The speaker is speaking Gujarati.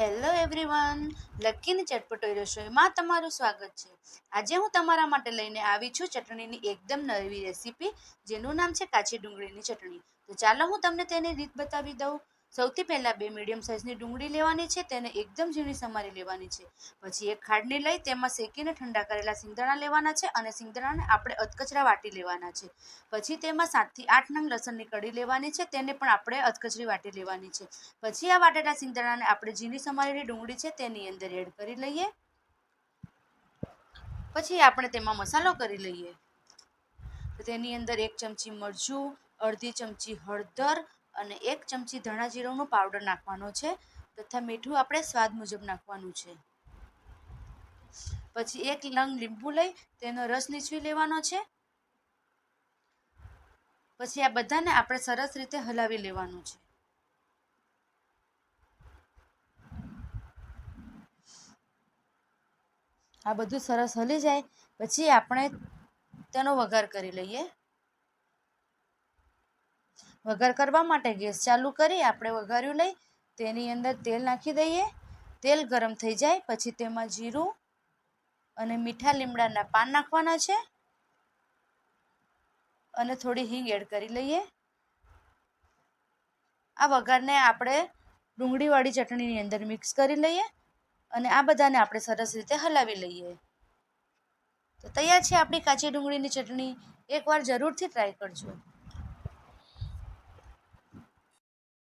હેલો એવરીવન લકીની ચટપટોઈ રસોઈમાં તમારું સ્વાગત છે. આજે હું તમારા માટે લઈને આવી છું ચટણીની એકદમ નવી રેસીપી જેનું નામ છે કાચી ડુંગળીની ચટણી. તો ચાલો હું તમને તેની રીત બતાવી દઉં. સૌથી પહેલાં બે મીડિયમ સાઇઝની ડુંગળી લેવાની છે, તેને એકદમ ઝીણી સમારી લેવાની છે. પછી એક ખાડની લઈ, તેમાં શેકીને ઠંડા કરેલા સિંગદાણા લેવાના છે અને સિંગદાણાને આપણે અધકચરા વાટી લેવાના છે. પછી તેમાં સાતથી આઠ નંગ લસણની કઢી લેવાની છે, તેને પણ આપણે અધકચરી વાટી લેવાની છે. પછી આ વાટેલા સિંગદાણાને આપણે ઝીણી સમારેલી ડુંગળી છે, તેની અંદર એડ કરી લઈએ. પછી આપણે તેમાં મસાલો કરી લઈએ. તેની અંદર એક ચમચી મરચું, અડધી ચમચી હળદર અને એક ચમચી ધાણા જીરુંનો પાવડર નાખવાનો છે તથા મીઠું આપણે સ્વાદ મુજબ નાખવાનું છે. પછી એક લંગ લીંબુ લઈ તેનો રસ નીચવી લેવાનો છે. પછી આ બધાને આપણે સરસ રીતે હલાવી લેવાનું છે. આ બધું સરસ હલી જાય, પછી આપણે તેનો વઘાર કરી લઈએ. વઘાર કરવા માટે ગેસ ચાલુ કરી, આપણે વઘાર્યું લઈ, તેની અંદર તેલ નાખી દઈએ. તેલ ગરમ થઈ જાય, પછી તેમાં જીરું અને મીઠા લીમડાના પાન નાખવાના છે. અને થોડી હિંગ એડ કરી લઈએ. આ વઘારને આપણે ડુંગળીવાળી ચટણીની અંદર મિક્સ કરી લઈએ અને આ બધાને આપણે સરસ રીતે હલાવી લઈએ. તો તૈયાર છે આપણી કાચી ડુંગળીની ચટણી. એકવાર જરૂરથી ટ્રાય કરજો.